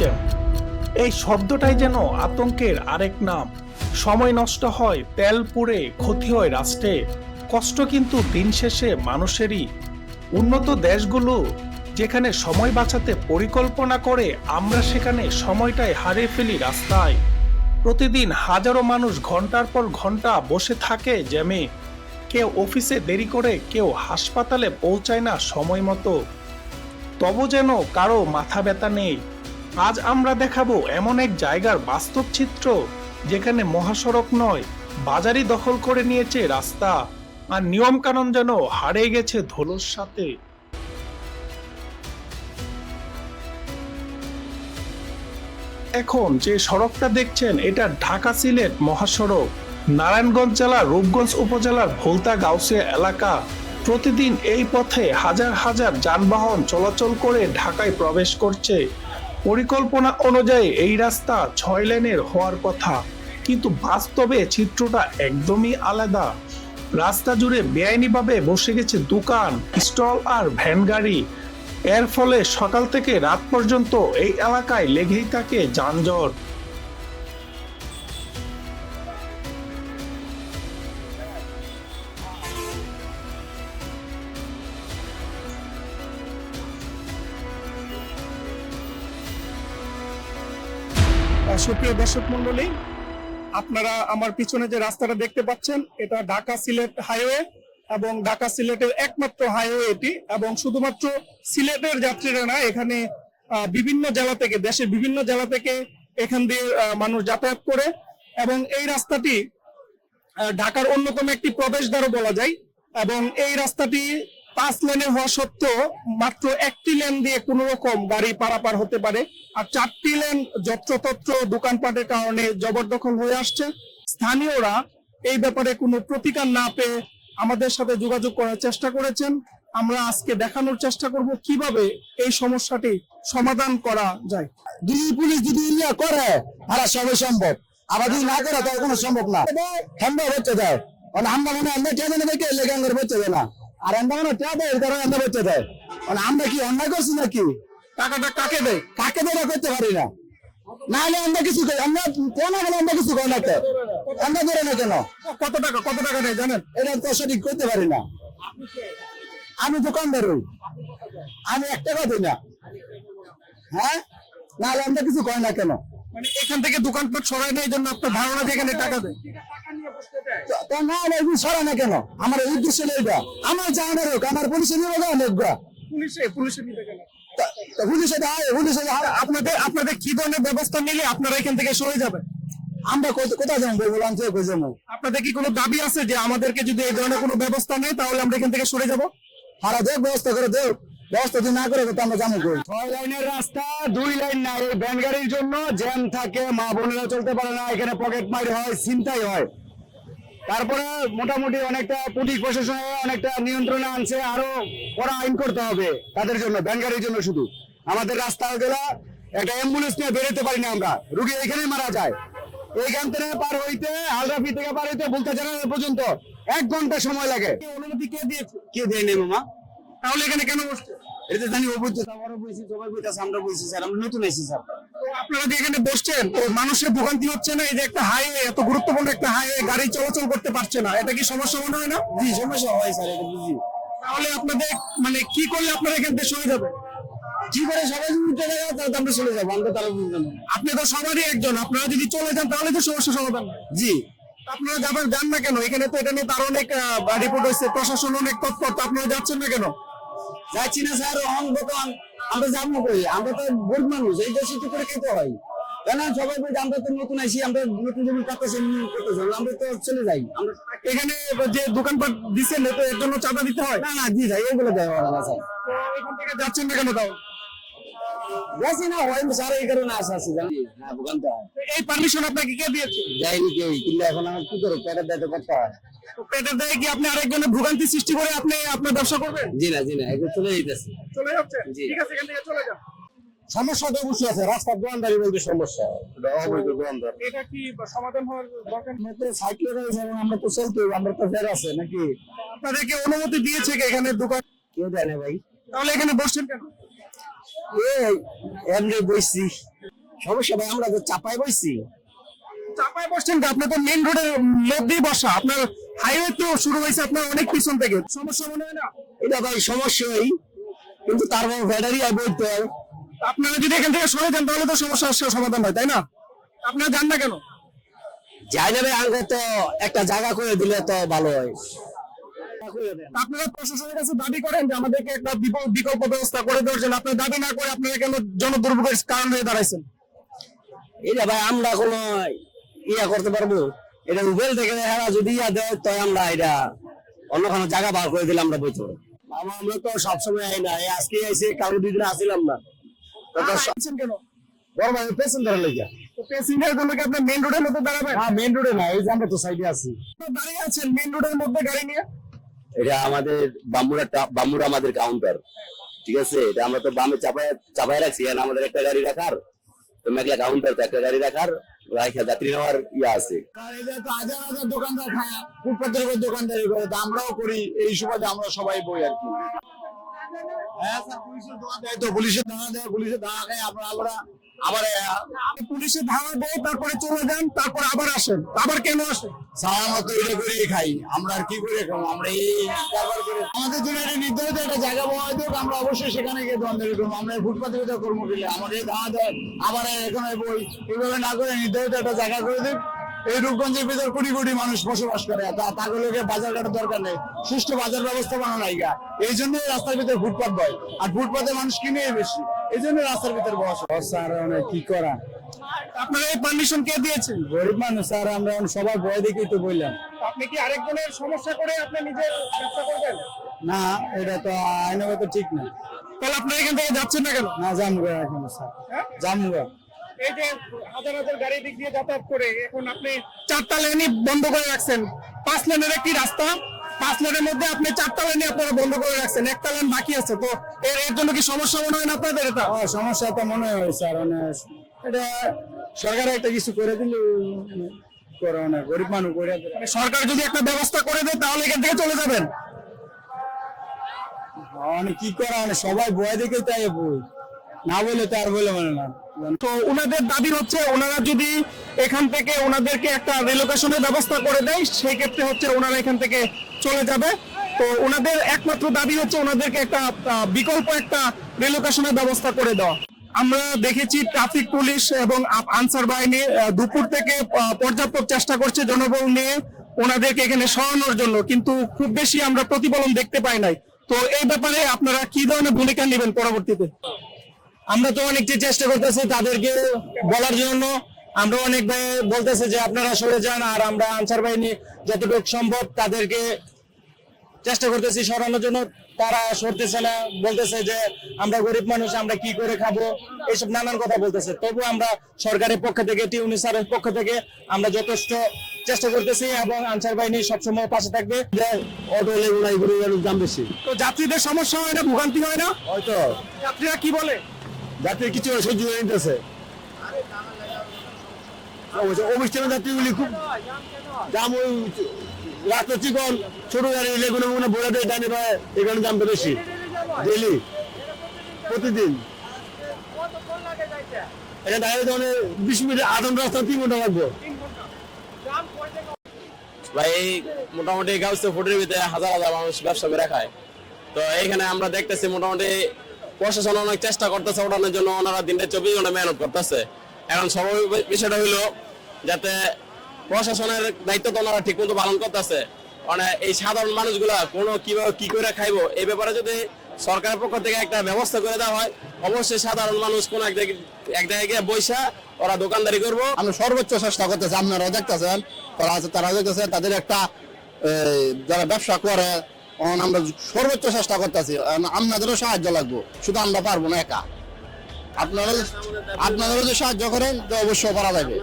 দেখছেন এই শব্দটাই যেন আতঙ্কের আরেক নাম। সময় নষ্ট হয়, তেল পুড়ে ক্ষতি হয় রাষ্ট্রে। কষ্ট কিন্তু দিন শেষে মানুষেরই। উন্নত দেশগুলো যেখানে সময় বাঁচাতে পরিকল্পনা করে, আমরা সেখানে সময়টাই হারিয়ে ফেলি রাস্তায়। প্রতিদিন হাজারো মানুষ ঘণ্টার পর ঘণ্টা বসে থাকে জ্যামে। কেউ অফিসে দেরি করে, কেউ হাসপাতালে পৌঁছায় না সময় মতো। তবু যেন কারও মাথা ব্যথা নেই। আজ আমরা দেখাবো এমন এক জায়গার বাস্তব চিত্র যেখানে মহাসড়ক নয়, বাজারই দখল করে নিয়েছে রাস্তা। আর নিয়ম কানুন যেন হারিয়ে গেছে ধুলোর সাথে। এখন যে সড়কটা দেখছেন, এটা ঢাকা সিলেট মহাসড়ক। নারায়ণগঞ্জ জেলার রূপগঞ্জ উপজেলার ভোলতা গাউসিয়া এলাকা। প্রতিদিন এই পথে হাজার হাজার যানবাহন চলাচল করে ঢাকায় প্রবেশ করছে। পরিকল্পনা অনুযায়ী এই রাস্তা ছয় লেনের হওয়ার কথা। কিন্তু বাস্তবে চিত্রটা একদমই আলাদা। রাস্তা জুড়ে বেআইনিভাবে বসে গেছে দোকান, স্টল আর ভ্যান গাড়ি। এর ফলে সকাল থেকে রাত পর্যন্ত এই এলাকায় লেগেই থাকে যানজট। সুপ্রিয় দর্শক মন্ডলী, আপনারা আমার পিছনে যে রাস্তাটা দেখতে পাচ্ছেন, এটা ঢাকা সিলেট হাইওয়ে এবং ঢাকা সিলেটের একমাত্র হাইওয়ে এটি এবং শুধুমাত্র সিলেটের যাত্রীরা না, এখানে বিভিন্ন জেলা থেকে, দেশের বিভিন্ন জেলা থেকে এখান দিয়ে মানুষ যাতায়াত করে এবং এই রাস্তাটি ঢাকার অন্যতম একটি প্রবেশদ্বারও বলা যায় এবং এই রাস্তাটি পাঁচ লেনে হওয়া সত্ত্বেও মাত্র একটি লেন দিয়ে কোনো রকম গাড়ি পারাপার হতে পারে। আর চারটি লেন যত্রতত্র দোকানপাটের কারণে জবরদখল হয়ে আসছে। স্থানীয়রা এই ব্যাপারে কোনো প্রতিকার না পেয়ে আমাদের সাথে যোগাযোগ করার চেষ্টা করেছেন। আমরা আজকে দেখানোর চেষ্টা করব কীভাবে এই সমস্যাটি সমাধান করা যায়। যদি পুলিশ যদি ইয়া করে তারা সবই সম্ভব। আবার যদি না করে তাহলে কোনো সম্ভব না। সম্ভব হচ্ছে দেয় মানে আমরা মনে হয় আমরা টেনে নেবে কে? লেগে আঙ্গের বচ্ছে না? আর আমরা মনে টেয়া দেয় মানে আমরা কি অন্যায় করছি নাকি? টাকাটা কাকে দেয়? কাকে দেয় করতে পারি না। নাহলে আমরা কিছু করি, আমরা কেন হলে আমরা কিছু করি না আমরা না কেন? কত টাকা কত টাকা জানেন? এটা তো সঠিক করতে পারি না। আমি দোকানদার হই। আমি এক টাকা দিই না। হ্যাঁ? না হলে আমরা কিছু করি না কেন? মানে এখান থেকে দোকান দোকানপাট সরাই নেই জন্য আপনার ধারণা যে এখানে টাকা দেয়। তো- না হলে এগুলো সরা না কেন? আমার এই উদ্দেশ্য নেই আমার জানার হোক আমার পুলিশের নিয়ে অনেক গা। পুলিশে পুলিশে নিতে গেলে পুলিশে দেয় পুলিশে আপনাদের আপনাদের কি ধরনের ব্যবস্থা নিলে আপনারা এখান থেকে সরে যাবেন? আমরা কোথায় যাব? বললাম যে কই যাব। আপনাদের কি কোনো দাবি আছে যে আমাদেরকে যদি এই ধরনের কোনো ব্যবস্থা নেই তাহলে আমরা এখান থেকে সরে যাব? হারা দেখ ব্যবস্থা করে দেখ। ব্যবস্থা যদি না করে তো আমরা জানো কই? ছয় লাইনের রাস্তা দুই লাইন নাই। এই ভ্যান গাড়ির জন্য জ্যাম থাকে মা বোনেরা চলতে পারে না। এখানে পকেট মারি হয় চিন্তাই হয়। তারপরে মোটামুটি অনেকটা পুলিশ প্রশাসন অনেকটা নিয়ন্ত্রণে আনছে, আরও কড়া আইন করতে হবে তাদের জন্য গাড়ির জন্য শুধু। আমাদের রাস্তা গেলা একটা অ্যাম্বুলেন্স নিয়ে বেরোতে পারি না আমরা। রুগী এখানেই মারা যায়। এইখান থেকে পার হইতে, হালরাফি থেকে পার হইতে বলতে জানানো পর্যন্ত এক ঘণ্টা সময় লাগে। অনুমতি কে দিয়েছে? কে দেয় নেই মামা? তাহলে এখানে কেন বসছে? এটা জানি ও বুঝতে আমারও বুঝছি সবাই বুঝতেছে আমরা বুঝছি স্যার আমরা নতুন আইছি স্যার। আপনারা যে এখানে বসছেন? মানুষের ভোগান্তি হচ্ছে না এই যে একটা হাইওয়ে এত গুরুত্বপূর্ণ একটা হাইওয়ে গাড়ি চলাচল করতে পারছে না। এটা কি সমস্যা মনে হয় না? জি সমস্যা হয় স্যার এটা বুঝি তাহলে আপনাদের মানে কি করলে আপনারা এখান থেকে সরে যাবেন? কি করে সবাই যদি উঠে যায় তাহলে আমরা চলে যাব আমরা আপনি তো সবারই একজন আপনারা যদি চলে যান তাহলে তো সমস্যা সমাধান জি। আপনারা যাবেন যান না কেন? এখানে তো এটা নিয়ে তার অনেক রিপোর্ট হয়েছে প্রশাসন অনেক তৎপর তো আপনারা যাচ্ছেন না কেন? যাচ্ছি না স্যার অহং দোকান আমরা যাব কই? আমরা তো গরিব মানুষ এই দেশে তো করে খেতে হয়? কেন সবাই বলছে আমরা তো নতুন আইসি আমরা নতুন জমি পাতাছি করতেছি। আমরা তো চলে যাই। এখানে যে দোকানপাট দিচ্ছেন তো এর জন্য চাঁদা দিতে হয়? না না জি যাই এগুলো দেয় ওরা না স্যার। এখান থেকে যাচ্ছেন না কেন তাও? যাচ্ছি না হয় এই কারণে আছে জানি তো এই পারমিশন আপনাকে কে দিয়েছে? যাইনি কেউ কিন্তু এখন আমার কি পেটের দায়িত্ব করতে হয়। পেটের দায়ে কি আপনি আরেকজনের ভোগান্তি সৃষ্টি করে আপনি আপনার ব্যবসা করবেন? জি না জি না এখন চলে যেতেছি চলে যাচ্ছেন জি। ঠিক আছে এখান থেকে চলে যান। সমস্যা তো অবশ্যই আছে রাস্তার দোকানদারি বলতে সমস্যা। এটা অবৈধ দোকানদার এটা কি সমাধান হওয়ার দরকার? নেই? সাইকেল রয়েছে এবং আমরা তো চলতে আমরা তো ফের আছে নাকি? আপনাদেরকে অনুমতি দিয়েছে কি এখানে দোকান? কেউ দেয় না ভাই। তাহলে এখানে বসছেন কেন? এমনি বসছি সমস্যা ভাই, আমরা তো চাপাই বইছি। চাপায় বসছেন? আপনি তো মেইন রোডের মধ্যেই বসা। আপনার হাইওয়ে তো শুরু হয়েছে আপনার অনেক পিছন থেকে। সমস্যা মনে হয় না? এটা ভাই সমস্যাই কিন্তু তারপর ব্যাটারি আর বইতে হয় আপনারা যদি এখান থেকে সরে যান, তাহলে তো সমস্যার সমাধান হয়, তাই না? আপনারা যান না কেন? যাই না ভাই আগে তো একটা জায়গা করে দিলে তো ভালো হয়। আপনারা প্রশাসনের কাছে দাবি করেন যে আমাদেরকে একটা বিকল্প ব্যবস্থা করে দেওয়ার জন্য। আপনারা দাবি না করে আপনারা কেন জনদুর্ভোগের কারণ হয়ে দাঁড়াইছেন? এটা ভাই আমরা কোনো ইয়া করতে পারব? এটা থেকে হেরা যদি ইয়া দেয় তো আমরা এটা অন্য কোনো জায়গা বার করে দিলে আমরা বইতে পারব আমরা আমরা তো সবসময় আই না আজকে আইসি কারও দুই দিন আসিলাম না। কেন? বড় ভাই পেছন ধরে লেগে প্যাসেঞ্জার মেইন রোডের মধ্যে দাঁড়াবেন? হ্যাঁ মেন রোডে না এই যে আমরা তো সাইডে আছি। দাঁড়িয়ে আছেন মেইন রোডের মধ্যে গাড়ি নিয়ে? এটা আমাদের বাম্মুরা বাম্মুরা আমাদের কাউন্টার ঠিক আছে? এটা আমরা তো বামে চাপায় চাপায় রাখছি। আমাদের একটা গাড়ি রাখার। তো মেঘলা কাউন্টার তো একটা গাড়ি রাখার। রাখা যাত্রী নেওয়ার ইয়ে আছে। দোকানদার খায়। ফুটপাতের দোকানদারি করে। আমরাও করি। এই সুবাদে আমরা সবাই বই আর কি। হ্যাঁ স্যার, পুলিশের দোকান দেয় তো। পুলিশের দানা দেয়, পুলিশের দানা খায়। আমরা আমরা আবার পুলিশের ধাওয়া দেয় তারপরে চলে যান তারপর আবার আসেন। আবার কেন আসেন? সারা মতো এটা করেই খাই। আমরা আর কি করে খাব? আমরা এই করে আমাদের জন্য একটা নির্ধারিত একটা জায়গা পাওয়া হোক আমরা অবশ্যই সেখানে গিয়ে দোকানদারি করব আমরা ফুটপাতে কোথাও কর্ম করলে আমাদের দানা। দেয় আবার এখানে বই এইভাবে না করে নির্ধারিত একটা জায়গা করে দিক এই রূপগঞ্জের ভিতর কোটি কোটি মানুষ বসবাস করে। তা তাগুলোকে বাজার কাটার দরকার নেই। সুষ্ঠু বাজার ব্যবস্থা বানানো নাইগা এই জন্য রাস্তার ভিতরে ফুটপাত বয় আর ফুটপাতে মানুষ কিনে বেশি। এই জন্য রাস্তার ভিতরে বসে। স্যার অনেক কি করা? আপনারা এই পারমিশন কে দিয়েছেন? গরিব মানুষ স্যার আমরা সবাই ভয় দেখেই তো বললাম। আপনি কি আরেকজনের সমস্যা করে আপনি নিজে ব্যবসা করবেন? না এটা তো আইনগত ঠিক না। তাহলে আপনারা এখান থেকে যাচ্ছেন না কেন? না জামগা এখন স্যার। হ্যাঁ? জামগা এই যে হাজার হাজার গাড়ি দিক দিয়ে যাতায়াত করে এখন আপনি চারটা লেনই বন্ধ করে রাখছেন। পাঁচ লেনের একটি রাস্তা পাঁচ লেনের মধ্যে আপনি চারটা লেনই আপনারা বন্ধ করে রাখছেন। একটা লেন বাকি আছে তো এর এর জন্য কি সমস্যা মনে হয় না আপনাদের এটা? সমস্যা তো মনে হয় স্যার মানে এটা সরকার একটা কিছু করে দিলে করে না গরিব মানুষ করে মানে সরকার যদি একটা ব্যবস্থা করে দেয় তাহলে এখান থেকে চলে যাবেন? মানে কি করা মানে সবাই বয় দেখে তাই বই। না বলে তো আর বলে মানে না। তো ওনাদের দাবি হচ্ছে ওনারা যদি এখান থেকে ওনাদেরকে একটা রিলোকেশনের ব্যবস্থা করে দেয়, সেই ক্ষেত্রে হচ্ছে ওনারা এখান থেকে চলে যাবে। তো ওনাদের একমাত্র দাবি হচ্ছে ওনাদেরকে একটা বিকল্প একটা রিলোকেশনের ব্যবস্থা করে দেওয়া। আমরা দেখেছি ট্রাফিক পুলিশ এবং আনসার বাহিনী দুপুর থেকে পর্যাপ্ত চেষ্টা করছে জনবল নিয়ে ওনাদেরকে এখানে সরানোর জন্য, কিন্তু খুব বেশি আমরা প্রতিফলন দেখতে পাই নাই। তো এই ব্যাপারে আপনারা কি ধরনের ভূমিকা নেবেন পরবর্তীতে? আমরা তো অনেকটি চেষ্টা করতেছি তাদেরকে বলার জন্য। আমরা অনেক ভাই বলতেছে যে আপনারা সরে যান আর আমরা আনসার বাহিনী যতটুকু সম্ভব তাদেরকে চেষ্টা করতেছি সরানোর জন্য। তারা সরতেছে না বলতেছে যে আমরা গরিব মানুষ আমরা কি করে খাব? এইসব নানান কথা বলতেছে। তবু আমরা সরকারের পক্ষ থেকে টিউনি স্যারের পক্ষ থেকে আমরা যথেষ্ট চেষ্টা করতেছি এবং আনসার বাহিনী সবসময় পাশে থাকবে। যে অটো লেগুলো এগুলো দাম বেশি। তো যাত্রীদের সমস্যা হয় না ভোগান্তি হয় না? হয়তো। যাত্রীরা কি বলে? যাত্রী কিছু সহ্য হয়ে নিতেছে যাত্রীগুলি খুব দাম ওই রাস্তা চিকন, ছোট গাড়ি এগুলো মনে ভরে দেয় পায় এখানে দামটা বেশি। ডেলি প্রতিদিন? এখানে দাঁড়িয়ে মানে বিশ মিনিট আধ ঘণ্টা রাস্তা, তিন ঘণ্টা লাগবে। ভাই মোটামুটি গাউসে ফুটের ভিতরে হাজার হাজার মানুষ ব্যবসা করে খায়। তো এইখানে আমরা দেখতেছি মোটামুটি প্রশাসন অনেক চেষ্টা করতেছে ওঠানোর জন্য, ওনারা দিনটা চব্বিশ ঘণ্টা মেহনত করতেছে। এখন সবাই বিষয়টা হইল যাতে প্রশাসনের দায়িত্ব তো ওনারা ঠিক মতো পালন করতেছে। মানে এই সাধারণ মানুষগুলা কোনো কীভাবে কি করে খাইবো, এই ব্যাপারে যদি সরকারের পক্ষ থেকে একটা ব্যবস্থা করে দেওয়া হয়, অবশ্যই সাধারণ মানুষ কোন এক জায়গায় এক জায়গায় গিয়ে বৈশা ওরা দোকানদারি করব। আমরা সর্বোচ্চ চেষ্টা করতেছি, আপনারাও দেখতেছেন, তারা তারা দেখতেছে তাদের একটা যারা ব্যবসা করে আমরা সর্বোচ্চ চেষ্টা করতেছি আপনাদেরও সাহায্য লাগবো। শুধু আমরা পারব না একা। আপনারা আপনারা যদি সাহায্য করেন, তো অবশ্যই করা যাবে।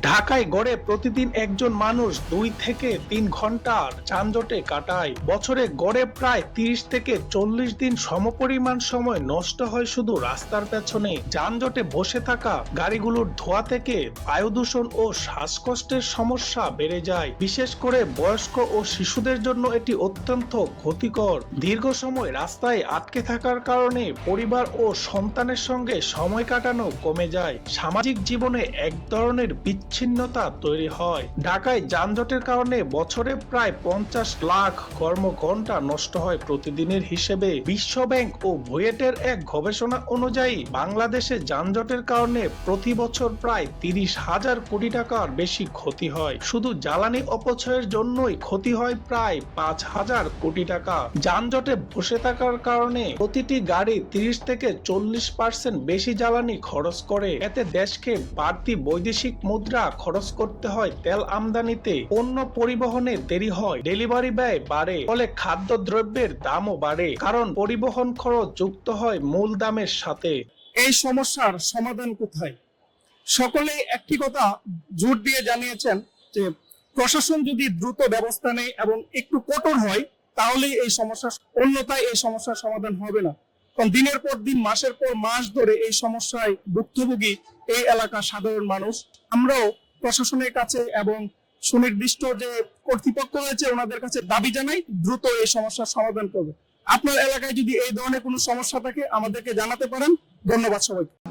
ঢাকায় গড়ে প্রতিদিন একজন মানুষ দুই থেকে তিন ঘণ্টার যানজটে কাটায়। বছরে গড়ে প্রায় তিরিশ থেকে চল্লিশ দিন সমপরিমাণ সময় নষ্ট হয় শুধু রাস্তার পেছনে। যানজটে বসে থাকা গাড়িগুলোর ধোয়া থেকে বায়ু দূষণ ও শ্বাসকষ্টের সমস্যা বেড়ে যায়। বিশেষ করে বয়স্ক ও শিশুদের জন্য এটি অত্যন্ত ক্ষতিকর। দীর্ঘ সময় রাস্তায় আটকে থাকার কারণে পরিবার ও সন্তানের সঙ্গে সময় কাটানো কমে যায়। সামাজিক জীবনে এক ধরনের বিচ্ছিন্নতা তৈরি হয়। ঢাকায় যানজটের কারণে বছরে প্রায় পঞ্চাশ লাখ কর্মঘণ্টা নষ্ট হয় প্রতিদিনের হিসেবে। বিশ্ব ব্যাংক ও বুয়েটের এক গবেষণা অনুযায়ী, বাংলাদেশে যানজটের কারণে প্রতি বছর প্রায় তিরিশ হাজার কোটি টাকার বেশি ক্ষতি হয়। শুধু জ্বালানি অপচয়ের জন্যই ক্ষতি হয় প্রায় পাঁচ হাজার কোটি টাকা। যানজটে বসে থাকার কারণে প্রতিটি গাড়ি তিরিশ থেকে চল্লিশ পার্সেন্ট বেশি জ্বালানি খরচ করে। এতে দেশকে বাড়তি বৈদেশিক মুদ্রা খরচ করতে হয় তেল আমদানিতে। পণ্য পরিবহনে দেরি হয় ডেলিভারি ব্যয় বাড়ে, ফলে খাদ্য দ্রব্যের দামও বাড়ে, কারণ পরিবহন খরচ যুক্ত হয় মূল দামের সাথে। এই সমস্যার সমাধান কোথায়? সকলেই একটি কথা জোর দিয়ে জানিয়েছেন যে, প্রশাসন যদি দ্রুত ব্যবস্থা নেয় এবং একটু কঠোর হয় তাহলে এই সমস্যা অন্যথায় এই সমস্যার সমাধান হবে না। কারণ দিনের পর দিন, মাসের পর মাস ধরে এই সমস্যায় ভুক্তভোগী এই এলাকার সাধারণ মানুষ। আমরাও প্রশাসনের কাছে এবং সুনির্দিষ্ট যে কর্তৃপক্ষ রয়েছে ওনাদের কাছে দাবি জানাই, দ্রুত এই সমস্যার সমাধান করবে। আপনার এলাকায় যদি এই ধরনের কোনো সমস্যা থাকে, আমাদেরকে জানাতে পারেন। ধন্যবাদ সবাইকে।